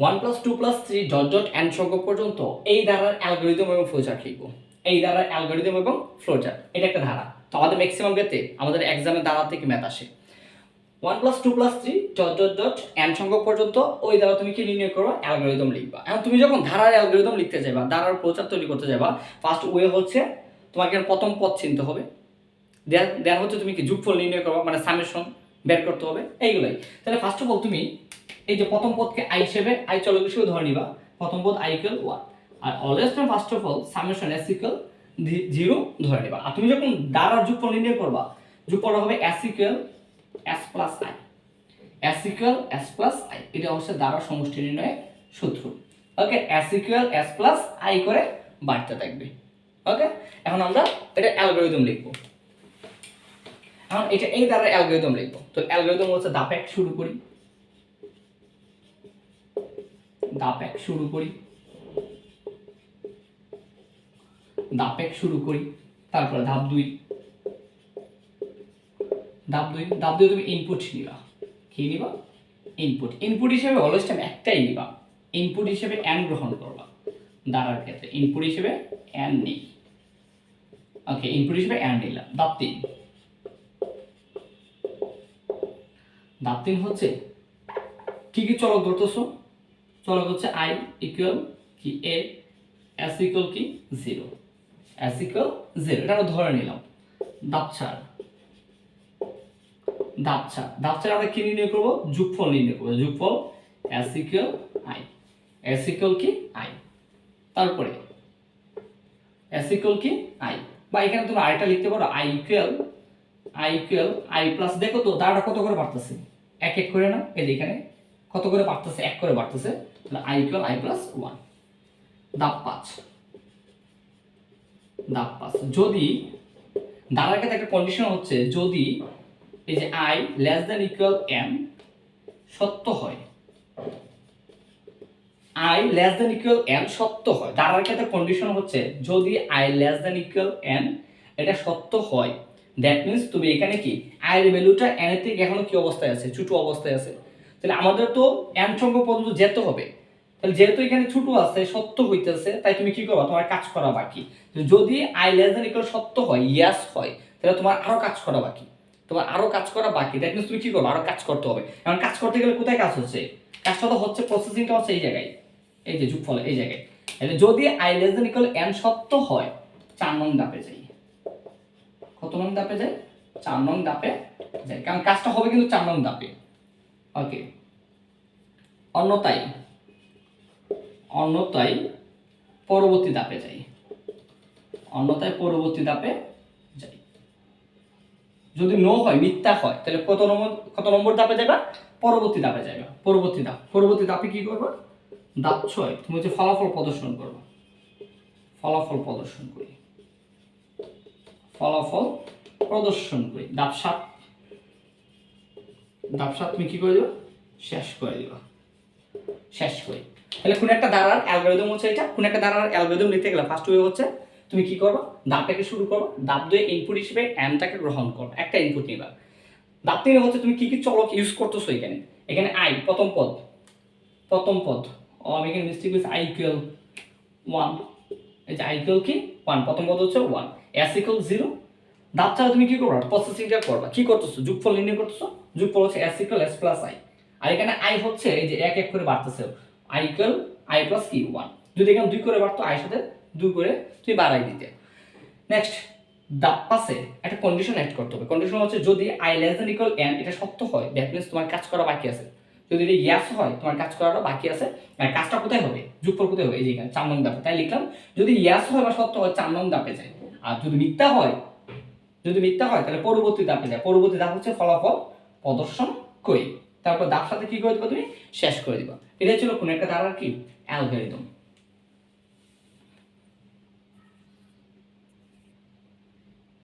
One plus two plus three dot dot N সংখ্যক পর্যন্ত এই ধারার অ্যালগোরিদম এবং ফ্লোচার্ট লিখব। এই ধারার অ্যালগোরিদম এবং ফ্লোচার্ট এটা একটা ধারা। তো আমাদের ম্যাক্সিমাম ক্ষেত্রে আমাদের এক্সামের ধারা থেকে ম্যাথ আসে। One plus two plus three dot dot dot N সংখ্যক পর্যন্ত ওই দ্বারা তুমি কি নির্ণয় করো অ্যালগোরিদম লিখবা। এখন তুমি যখন ধারার অ্যালগোরিদম লিখতে যাবা ধারার প্রচার তৈরি করতে যাবা ফার্স্ট ওয়ে হচ্ছে তোমাকে প্রথম পথ চিনতে হবে। দেন হচ্ছে তুমি কি যোগফল নির্ণয় করবা মানে সামেশন বের করতে হবে, এইগুলাই। তাহলে ফার্স্ট অফ অল তুমি এই যে প্রথম পদকে আই হিসেবে আই চলক হিসেবে ধরে নিবা, প্রথম পদ I equal one R always time first of all summation S equal zero ধরে নিবা। আর তুমি যখন দ্বারার যোগফল নির্ণয় করবা, যোগফল হবে S equal S plus I S equal S plus I এটা হচ্ছে দ্বারা সমষ্টি নির্ণয়ের সূত্র। Okay S equal S plus I করে বাড়তে থাকবে। ওকে এখন আমরা এটা অ্যালগোরিদম লিখব। এখন এটা এই দ্বারা অ্যালগোরিদম লিখব। তো অ্যালগোরিদম হচ্ছে ধাপ এক শুরু করি। ধাপ এক শুরু করি। ধাপ এক শুরু করি, তারপরে ধাপ দুই। ধাপ দুই ধাপ দুই তুমি ইনপুট নিবা। কি নিবা? ইনপুট ইনপুট হিসেবে অলওয়েজ টাইম একটাই নিবা। ইনপুট হিসেবে অ্যান গ্রহণ করবা। দ্বারার ক্ষেত্রে ইনপুট হিসেবে অ্যান নেই। ওকে ইনপুট হিসেবে অ্যান নিলাম ধাপ তিন। ধাপ তিন হচ্ছে কি কি চলক ধরতেছো? চলক হচ্ছে আই ইকুয়াল কি এ, এস ইকুয়াল কি জিরো। এস ইকুয়াল জিরো, এটা আমরা ধরে নিলাম। ধাপ চার। ধাপ চার। ধাপ চার আমরা কি নির্ণয় করব? যোগফল নির্ণয় করব। যোগফল S equal I. S equal কি আই। তারপরে এস ইকুয়াল কি আই। বা এখানে তুমি আরেকটা লিখতে পারো, I equal I equal I plus দেখো তো, দাঁড়াটা কত করে বাড়তেছে? এক এক করে না এই যে এখানে কত করে বাড়তেছে? এক করে বাড়তেছে। তাহলে I equal I plus one দাপ পাঁচ। দাপ পাঁচ। যদি দাঁড়ার ক্ষেত্রে একটা কন্ডিশন হচ্ছে, যদি এই যে I less than equal M সত্য হয় I less than equal N সত্য হয়। দাঁড়ার ক্ষেত্রে কন্ডিশন হচ্ছে, যদি I less than equal N এটা সত্য হয় দ্যাট মিন্স তুমি এখানে কি আয়ের ভ্যালুটা এন থেকে এখনও কি অবস্থায় আছে? ছোট অবস্থায় আছে। তাহলে আমাদের তো এন সংখ্যক পর্যন্ত যেতে হবে। তাহলে যেহেতু এখানে ছোট আছে, সত্য হইতেছে, তাই তুমি কি করবা? তোমার কাজ করা বাকি। যদি আই লেস দ্যান ইকুয়াল সত্য হয় ইয়াস হয়, তাহলে তোমার আরও কাজ করা বাকি। তোমার আরও কাজ করা বাকি। দ্যাট মিন্স তুমি কি করবে? আরও কাজ করতে হবে। এখন কাজ করতে গেলে কোথায় কাজ হচ্ছে? কাজটা তো হচ্ছে প্রসেসিংটা হচ্ছে এই জায়গায়। এই যে যোগফল এই জায়গায়। যদি I less than equal N সত্য হয়, চার নং ধাপে যাই। কত নং ধাপে যাই, চার নং ধাপে যাই। কারণ কাজটা হবে কিন্তু চার নং ধাপে। ওকে অন্যতাই অন্যতাই পরবর্তী ধাপে যাই। অন্যতায় পরবর্তী ধাপে যাই। যদি নো হয়, মিথ্যা হয়, তাহলে কত নম্বর কত নম্বর দাপে যাবা পরবর্তী দাপে যাবে পরবর্তী দাপ পরবর্তী দাপে কি করবা? ধাপ ছয়, তুমি হচ্ছে ফলাফল প্রদর্শন করবা। ফলাফল প্রদর্শন করি। ফলাফল প্রদর্শন করি। ধাপ সাত। ধাপ সাত তুমি কি করে দিবা? শেষ করে দিবা। শেষ করি। তাহলে কোন একটা ধারার অ্যালগোরিদম হচ্ছে এটা। কোন একটা ধারার অ্যালগোরিদম নিতে গেলে ফার্স্ট ওয়ে হচ্ছে, তুমি কি করবে? ধাপটাকে শুরু করো ধাপ দুয়ে ইনপুট হিসেবে এনটাকে গ্রহণ করো একটা ইনপুট নিবা। ধাপ তিনে হচ্ছে তুমি কি কি চলক ইউজ করতেছো এখানে? এখানে আই প্রথম পদ। প্রথম পদ। ও, আমি এখানে মিস্টেক করেছি। আই ইকুয়াল ওয়ান এই যে আই ইকুয়াল কি? ওয়ান প্রথম পদ হচ্ছে ওয়ান এস ইকুয়াল জিরো ধাপ ছাড়া তুমি কি করবা? প্রসেসিংটা করবা। কি করতেছো? যোগফল নির্ণয় করতেছো? যোগফল হচ্ছে S equal S plus I আর এখানে আই হচ্ছে এই যে এক এক করে বাড়তেছে। আই ইকুয়াল আই প্লাস কি ওয়ান যদি এখানে দুই করে বাড়তো আই সাথে দুই করে তুই বাড়াই দিতে। নেক্সট দাপ পাশে একটা কন্ডিশন অ্যাড করতে হবে। কন্ডিশন হচ্ছে যদি I less than equal N এটা সত্য হয় দ্যাট মিনস তোমার কাজ করা বাকি আছে। যদি এটা ইয়াস হয়, তোমার কাজ করাটা বাকি আছে। আর কাজটা কোথায় হবে? যুগফল কোথায় হবে? এই যে এখানে চার নং দাপে তাই লিখলাম, যদি ইয়াস হয় বা সত্য হয়, চার নং দাপে যায়। আর যদি মিথ্যা হয়, যদি মিথ্যা হয়, তাহলে পরবর্তী ধাপে যায় পরবর্তী ধাপ হচ্ছে ফলাফল প্রদর্শন করি। তারপর দাপ সাথে কি করে দিবা তুমি? শেষ করে দিবা। এটা ছিল কোনো একটা ধারার কি? অ্যালগোরিদম